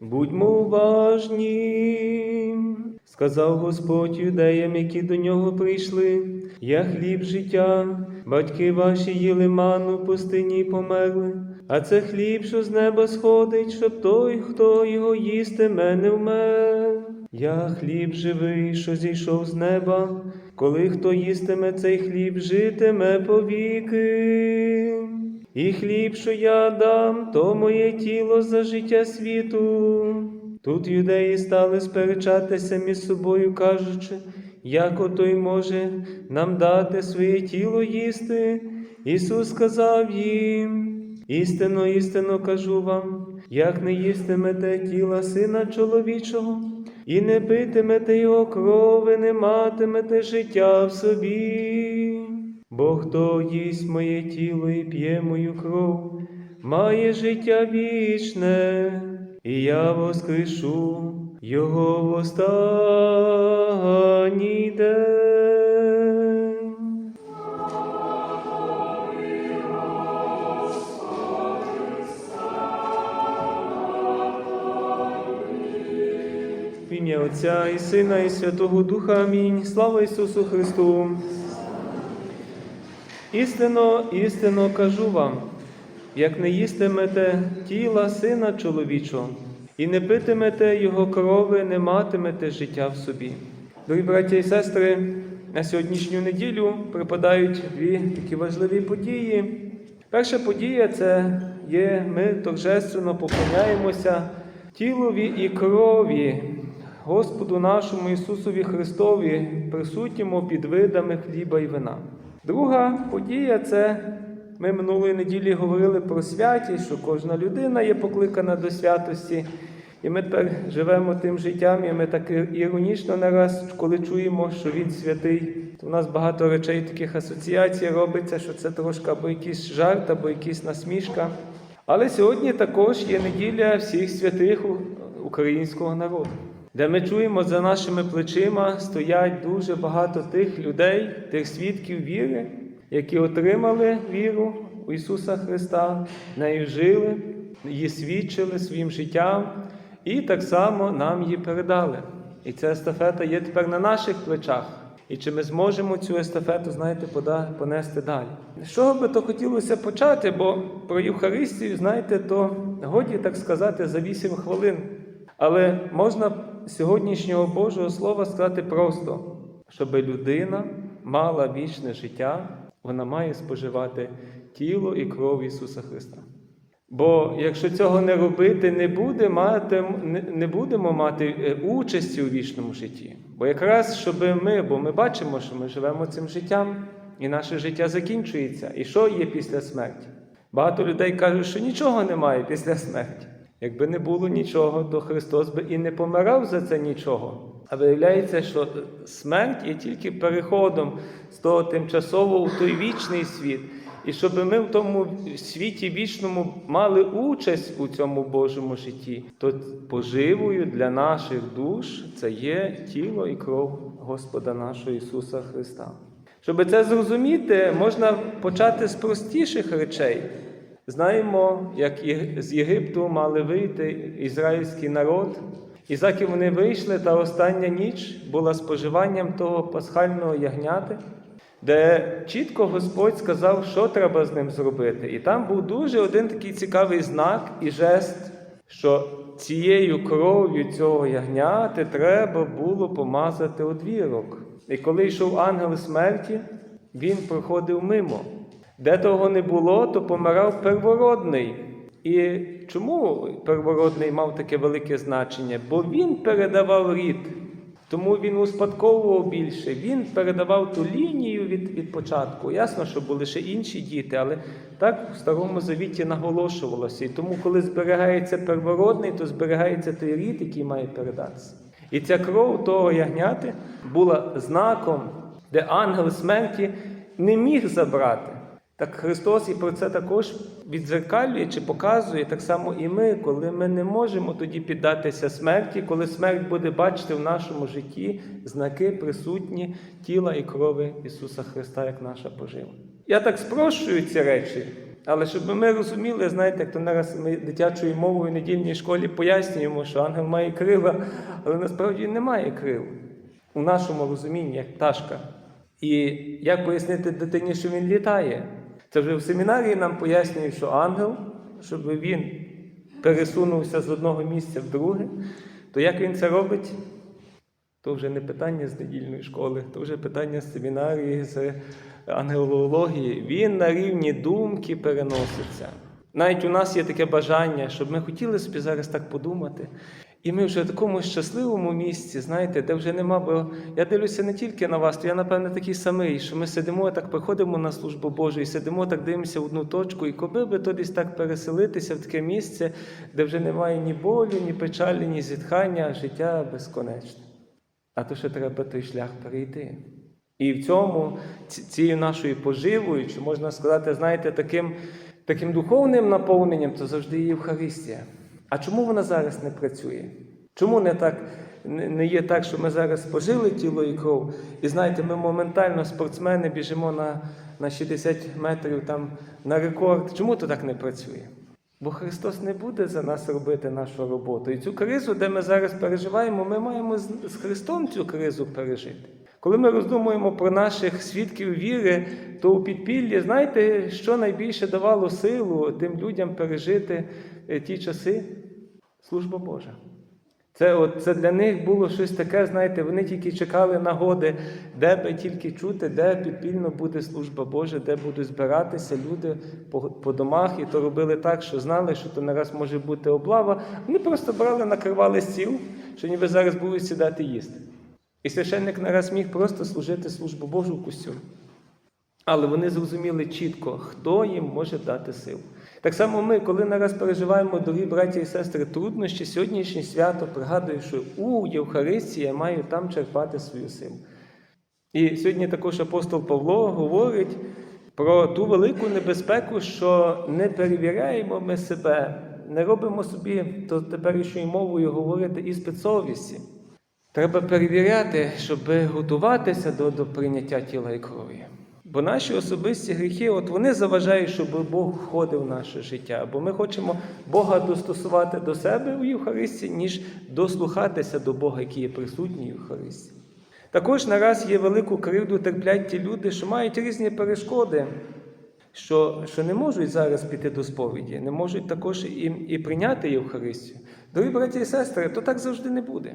Будьмо уважні, сказав Господь юдеям, які до нього прийшли. Я хліб життя, батьки ваші їли ману в пустині й померли. А це хліб, що з неба сходить, щоб той, хто його їстиме, не вмер. Я хліб живий, що зійшов з неба, коли хто їстиме цей хліб, житиме повіки. І хліб, що я дам, то моє тіло за життя світу. Тут юдеї стали сперечатися між собою, кажучи, як отой може нам дати своє тіло їсти. Ісус сказав їм, істинно, істинно кажу вам, як не їстимете тіла Сина чоловічого, і не питимете його крови, не матимете життя в собі. Бо хто їсть моє тіло і п'є мою кров, має життя вічне, і я воскрешу його в останній день. В ім'я Отця і Сина, і Святого Духа. Амінь. Слава Ісусу Христу! Істинно, істинно кажу вам, як не їстимете тіла сина чоловічого, і не питимете його крови, не матимете життя в собі. Дорогі браття і сестри, на сьогоднішню неділю припадають дві такі важливі події. Перша подія це є, ми торжественно поклоняємося тілові і крові Господу нашому Ісусові Христові, присутньому під видами хліба і вина. Друга подія це ми минулої неділі говорили про святість, що кожна людина є покликана до святості. І ми тепер живемо тим життям, і ми так іронічно нараз, коли чуємо, що він святий, то в нас багато речей таких асоціацій робиться, що це трошки або якийсь жарт, або якась насмішка. Але сьогодні також є неділя всіх святих українського народу, де ми чуємо за нашими плечима стоять дуже багато тих людей, тих свідків віри, які отримали віру у Ісуса Христа, нею жили, її свідчили своїм життям, і так само нам її передали. І ця естафета є тепер на наших плечах. І чи ми зможемо цю естафету, знаєте, понести далі? З чого би то хотілося почати, бо про Євхаристію, знаєте, то годі так сказати за 8 хвилин. Але можна сьогоднішнього Божого Слова сказати просто, щоб людина мала вічне життя, вона має споживати тіло і кров Ісуса Христа. Бо якщо цього не робити, не, буде мати, не, будемо мати е, участі у вічному житті. Бо якраз щоб ми, бо ми бачимо, що ми живемо цим життям, і наше життя закінчується. І що є після смерті? Багато людей кажуть, що нічого немає після смерті. Якби не було нічого, то Христос би і не помирав за це нічого. А виявляється, що смерть є тільки переходом з того тимчасового у той вічний світ. І щоб ми в тому світі вічному мали участь у цьому Божому житті, то поживою для наших душ це є тіло і кров Господа нашого Ісуса Христа. Щоб це зрозуміти, можна почати з простіших речей. Знаємо, як з Єгипту мали вийти ізраїльський народ, і заки вони вийшли, та остання ніч була споживанням того пасхального ягняти, де чітко Господь сказав, що треба з ним зробити. І там був дуже один такий цікавий знак і жест, що цією кров'ю цього ягняти треба було помазати одвірок. І коли йшов ангел смерті, він проходив мимо. Де того не було, то помирав первородний. І чому первородний мав таке велике значення? Бо він передавав рід. Тому він успадковував більше. Він передавав ту лінію від, від початку. Ясно, що були ще інші діти, але так в Старому Завіті наголошувалося. І тому, коли зберігається первородний, то зберігається той рід, який має передатися. І ця кров того ягняти була знаком, де ангел смерті не міг забрати. Так Христос і про це також відзеркалює чи показує так само і ми, коли ми не можемо тоді піддатися смерті, коли смерть буде бачити в нашому житті знаки присутні тіла і крови Ісуса Христа, як наша пожива. Я так спрощую ці речі, Але щоб ми розуміли, знаєте, як то нараз ми дитячою мовою в недільній школі пояснюємо, що ангел має крила, але насправді він не має крил у нашому розумінні, як пташка. І як пояснити дитині, що він літає? Це вже в семінарії нам пояснюють, що ангел, щоб він пересунувся з одного місця в друге, то як він це робить? То вже не питання з недільної школи, то вже питання з семінарії, з ангелології. Він на рівні думки переноситься. Навіть у нас є таке бажання, щоб ми хотіли собі зараз так подумати. І ми вже в такому щасливому місці, знаєте, де вже нема, бо я дивлюся не тільки на вас, то я, напевне, такий самий, що ми сидимо, так приходимо на службу Божу, і сидимо, так дивимося в одну точку, і коли би то десь так переселитися в таке місце, де вже немає ні болю, ні печалі, ні зітхання, життя безконечне. А то ще треба той шлях перейти. І в цьому, цією нашою поживою, чи можна сказати, знаєте, таким, таким духовним наповненням, то завжди Євхаристія. А чому вона зараз не працює? Чому не так не є так, що ми зараз спожили тіло і кров, і знаєте, ми моментально спортсмени біжимо на, на 60 метрів там на рекорд. Чому то так не працює? Бо Христос не буде за нас робити нашу роботу. І цю кризу, де ми зараз переживаємо, ми маємо з Христом цю кризу пережити. Коли ми роздумуємо про наших свідків віри, то у підпіллі, знаєте, що найбільше давало силу тим людям пережити е, ті часи? Служба Божа. Це, от, це для них було щось таке, знаєте, вони тільки чекали нагоди, де би тільки чути, де підпільно буде служба Божа, де будуть збиратися люди по, по домах, і то робили так, що знали, що то не раз може бути облава. Вони просто брали, накривали стіл, що ніби зараз будуть сідати їсти. І священник не раз міг просто служити службу Божу в костюмі. Але вони зрозуміли чітко, хто їм може дати силу. Так само ми, коли нараз переживаємо, дорогі браті і сестри, труднощі, сьогоднішнє свято пригадую, що у Євхаристії я маю там черпати свою силу. І сьогодні також апостол Павло говорить про ту велику небезпеку, що не перевіряємо ми себе, не робимо собі, то теперішньою мовою говорити іспит совісті. Треба перевіряти, щоб готуватися до, до прийняття тіла і крові. Бо наші особисті гріхи, от вони заважають, щоб Бог входив в наше життя. Бо ми хочемо Бога достосувати до себе у Євхаристії, ніж дослухатися до Бога, який є присутній у Євхаристії. Також нараз є велику кривду терплять ті люди, що мають різні перешкоди, що, що не можуть зараз піти до сповіді, не можуть також і, і прийняти Євхаристію. Дорогі браті і сестри, то так завжди не буде.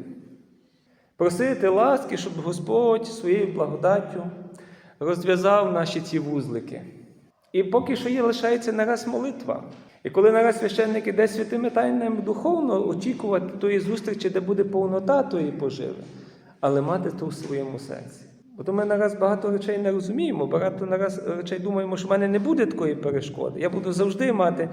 Просити ласки, щоб Господь своєю благодаттю розв'язав наші ці вузлики. І поки що є лишається нараз молитва. І коли нараз священник іде святими тайнами духовно очікувати тої зустрічі, де буде повнота тої поживи, але мати то в своєму серці. Бо ми нараз багато речей не розуміємо, багато нараз речей думаємо, що в мене не буде такої перешкоди. Я буду завжди мати.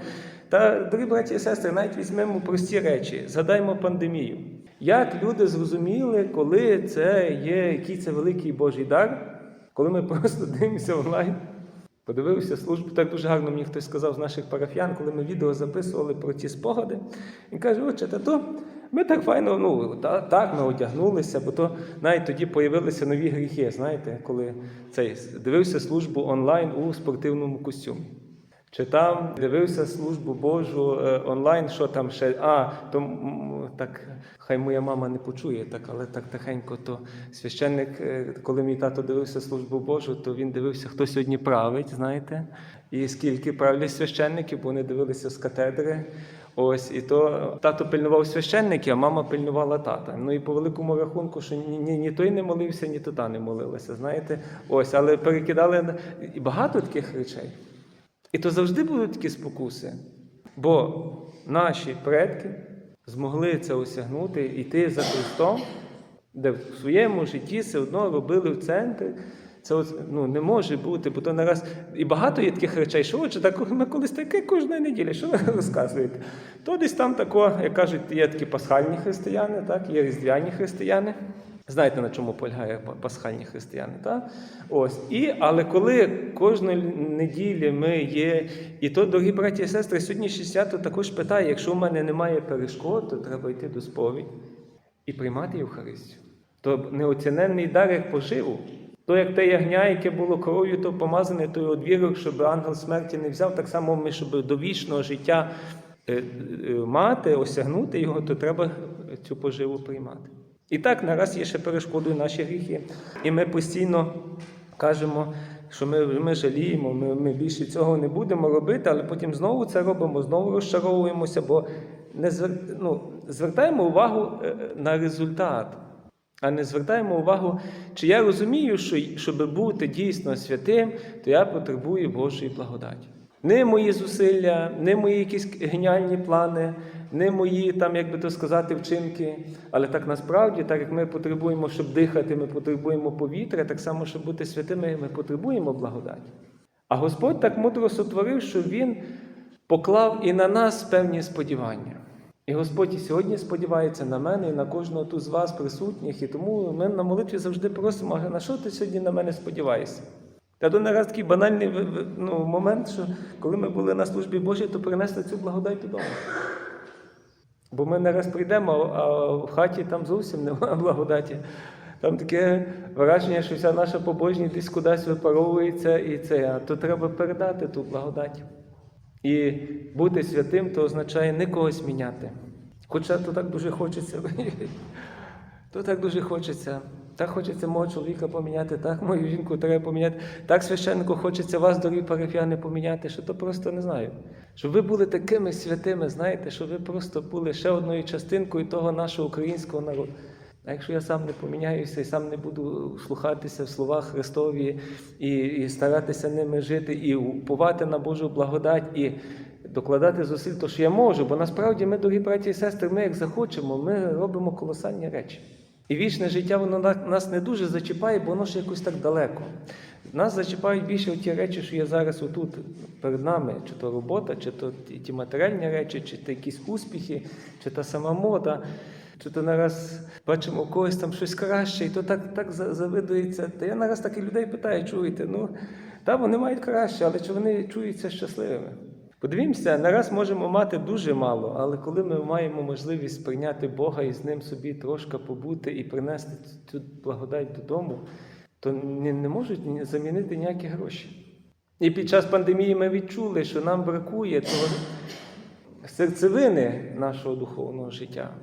Та, дорогі браті і сестри, навіть візьмемо прості речі, згадаймо пандемію. Як люди зрозуміли, коли це є, який це великий Божий дар, коли ми просто дивимося онлайн, подивився службу, так дуже гарно мені хтось сказав з наших парафіян, коли ми відео записували про ті спогади. Він каже, отче, та то ми так файно, ну та, так, ми одягнулися, бо то навіть тоді появилися нові гріхи, знаєте, коли цей дивився службу онлайн у спортивному костюмі. Чи там дивився службу Божу е, онлайн, що там ще. А, то так, хай моя мама не почує, так, але так тихенько, то священник, е, коли мій тато дивився службу Божу, то він дивився, хто сьогодні править, знаєте, і скільки правлять священників, бо вони дивилися з катедри. Ось, і то тато пильнував священників, а мама пильнувала тата. Ну і по великому рахунку, що ні, ні, ні той не молився, ні то та не молилася. Знаєте, ось, але перекидали і багато таких речей. І то завжди будуть такі спокуси. Бо наші предки змогли це осягнути, йти за Христом, де в своєму житті все одно робили в центрі. Це ну, не може бути, бо то не. І багато є таких речей, що отже, так ми колись таке кожної неділі, що ви розказуєте? То десь там тако, як кажуть, є такі пасхальні християни, так, є різдвяні християни. Знаєте, на чому полягає пасхальні християни, так? Ось. І, але коли кожної неділі ми є, і то, дорогі браті і сестри, сьогоднішнє свято також питає, якщо в мене немає перешкод, то треба йти до сповідь і приймати Євхаристію. То неоціненний дар як поживу. То як те ягня, яке було кров'ю, то помазане той одвірок, щоб ангел смерті не взяв, так само ми, щоб до вічного життя е, е, мати, осягнути його, то треба цю поживу приймати. І так, нараз є ще перешкодою наші гріхи. І ми постійно кажемо, що ми, ми жаліємо, ми, ми більше цього не будемо робити, але потім знову це робимо, знову розчаровуємося, бо не ну, звертаємо увагу е, на результат, а не звертаємо увагу, чи я розумію, що щоб бути дійсно святим, то я потребую Божої благодаті. Не мої зусилля, не мої якісь геніальні плани, не мої, там, як би то сказати, вчинки. Але так насправді, так як ми потребуємо, щоб дихати, ми потребуємо повітря, так само, щоб бути святими, ми потребуємо благодаті. А Господь так мудро сотворив, що Він поклав і на нас певні сподівання. І Господь і сьогодні сподівається на мене і на кожного тут з вас присутніх. І тому ми на молитві завжди просимо, на що ти сьогодні на мене сподіваєшся? Та не раз такий банальний ну, момент, що коли ми були на службі Божій, то принесли цю благодать додому. Бо ми не раз прийдемо, а в хаті там зовсім немає благодаті. Там таке враження, що вся наша побожність десь кудись випаровується, і це, а то треба передати ту благодать. І бути святим то означає не когось міняти. Хоча то так дуже хочеться. То так дуже хочеться. Так хочеться мого чоловіка поміняти, так мою жінку треба поміняти. Так священнику хочеться вас, дорогі парафіяни, поміняти, що то просто не знаю. Щоб ви були такими святими, знаєте, щоб ви просто були ще одною частинкою того нашого українського народу. А якщо я сам не поміняюся і сам не буду слухатися в словах Христові і, і старатися ними жити, і уповати на Божу благодать, і докладати зусиль, то що я можу, бо насправді ми, дорогі браті і сестри, ми як захочемо, ми робимо колосальні речі. І вічне життя воно нас не дуже зачіпає, бо воно ж якось так далеко. Нас зачіпають більше ті речі, що є зараз отут перед нами, чи то робота, чи то ті матеріальні речі, чи то якісь успіхи, чи та сама мода, чи то нараз бачимо когось там щось краще, і то так, так завидується. Та я нараз так і людей питаю, чуєте, ну та вони мають краще, але чи вони чуються щасливими? Подивімося, нараз можемо мати дуже мало, але коли ми маємо можливість прийняти Бога і з ним собі трошки побути і принести цю благодать додому, то не, можуть замінити ніякі гроші. І під час пандемії ми відчули, що нам бракує того серцевини нашого духовного життя.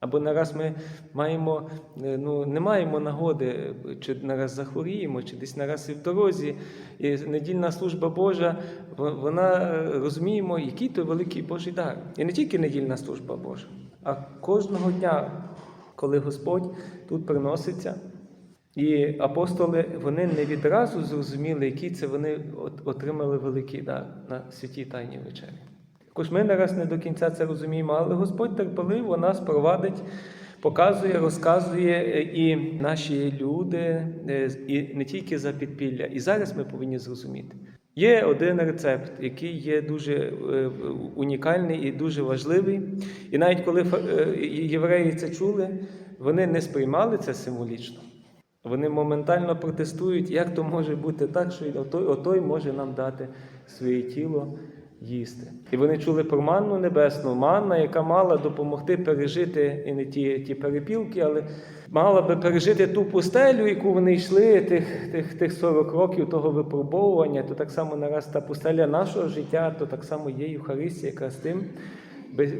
Або нараз ми маємо, е, ну, не маємо нагоди, чи нараз захворіємо, чи десь нараз і в дорозі. І недільна служба Божа, вона е, розуміємо, який то великий Божий дар. І не тільки недільна служба Божа, а кожного дня, коли Господь тут приноситься. І апостоли вони не відразу зрозуміли, який це вони отримали великий дар на святій Тайній вечері. Також ми нараз не до кінця це розуміємо, але Господь терпеливо нас провадить, показує, розказує, е, і наші люди, е, і не тільки за підпілля. І зараз ми повинні зрозуміти. Є один рецепт, який є дуже е, унікальний і дуже важливий. І навіть коли євреї це чули, вони не сприймали це символічно. Вони моментально протестують, як то може бути так, що отой, отой може нам дати своє тіло їсти. І вони чули про манну небесну, манна, яка мала допомогти пережити і не ті, ті перепілки, але мала би пережити ту пустелю, яку вони йшли, тих, тих, тих 40 років того випробовування, то так само нараз та пустеля нашого життя, то так само є Євхаристія, яка з тим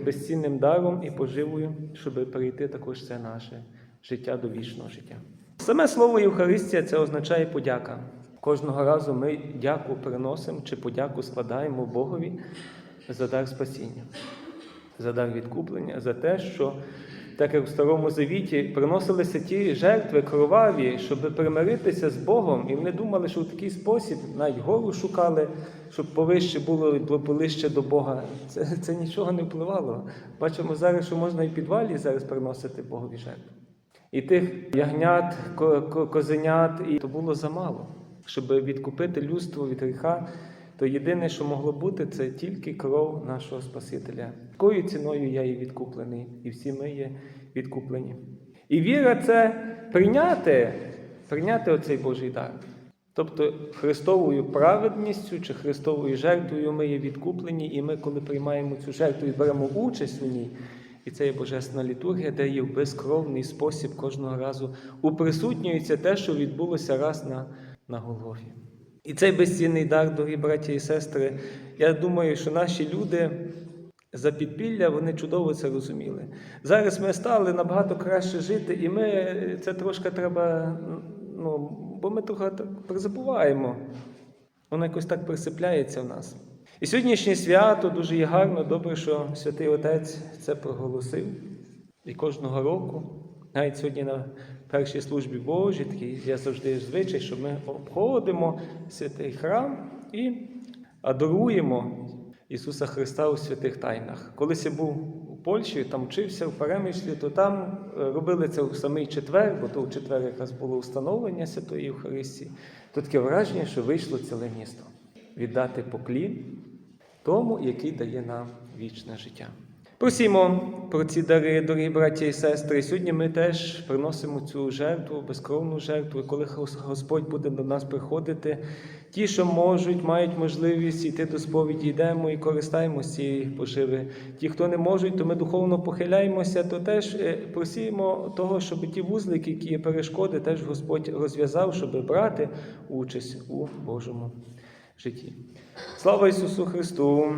безцінним даром і поживою, щоб перейти також це наше життя до вічного життя. Саме слово Євхаристія це означає подяка. Кожного разу ми дяку приносимо чи подяку складаємо Богові за дар спасіння, за дар відкуплення, за те, що так як в Старому Завіті приносилися ті жертви кроваві, щоб примиритися з Богом, і вони думали, що в такий спосіб навіть гору шукали, щоб повище було ближче до Бога. Це, це нічого не впливало. Бачимо зараз, що можна і в підвалі зараз приносити Богові жертви. І тих ягнят, ко- ко- козенят, і то було замало. Щоб відкупити людство від гріха, то єдине, що могло бути, це тільки кров нашого Спасителя. Якою ціною я є відкуплений, і всі ми є відкуплені. І віра це прийняти, прийняти оцей Божий дар. Тобто Христовою праведністю чи Христовою жертвою ми є відкуплені, і ми, коли приймаємо цю жертву і беремо участь у ній, І це є Божественна літургія, де є в безкровний спосіб кожного разу уприсутнюється те, що відбулося раз на, на Голгофі. І цей безцінний дар, дорогі браті і сестри, я думаю, що наші люди за підпілля вони чудово це розуміли. Зараз ми стали набагато краще жити, і ми це трошки треба, ну, бо ми трохи призабуваємо. Воно якось так присипляється в нас. І сьогоднішнє свято дуже є гарно, добре, що святий Отець це проголосив. І кожного року, навіть сьогодні на першій службі Божій, такий я завжди звичай, що ми обходимо святий храм і адоруємо Ісуса Христа у святих тайнах. Колись я був у Польщі, там вчився в перемішлі, то там е, робили це у самий четвер, бо то у четвер якраз було встановлення Святої Євхаристії. То таке враження, що вийшло ціле місто віддати поклін тому, який дає нам вічне життя. Просімо про ці дари, дорогі браті і сестри. Сьогодні ми теж приносимо цю жертву, безкровну жертву, коли Господь буде до нас приходити. Ті, що можуть, мають можливість йти до сповіді, йдемо і користаємося цієї поживи. Ті, хто не можуть, то ми духовно похиляємося, то теж е, просіємо того, щоб ті вузлики, які є перешкоди, теж Господь розв'язав, щоб брати участь у Божому житті. Слава Ісусу Христу!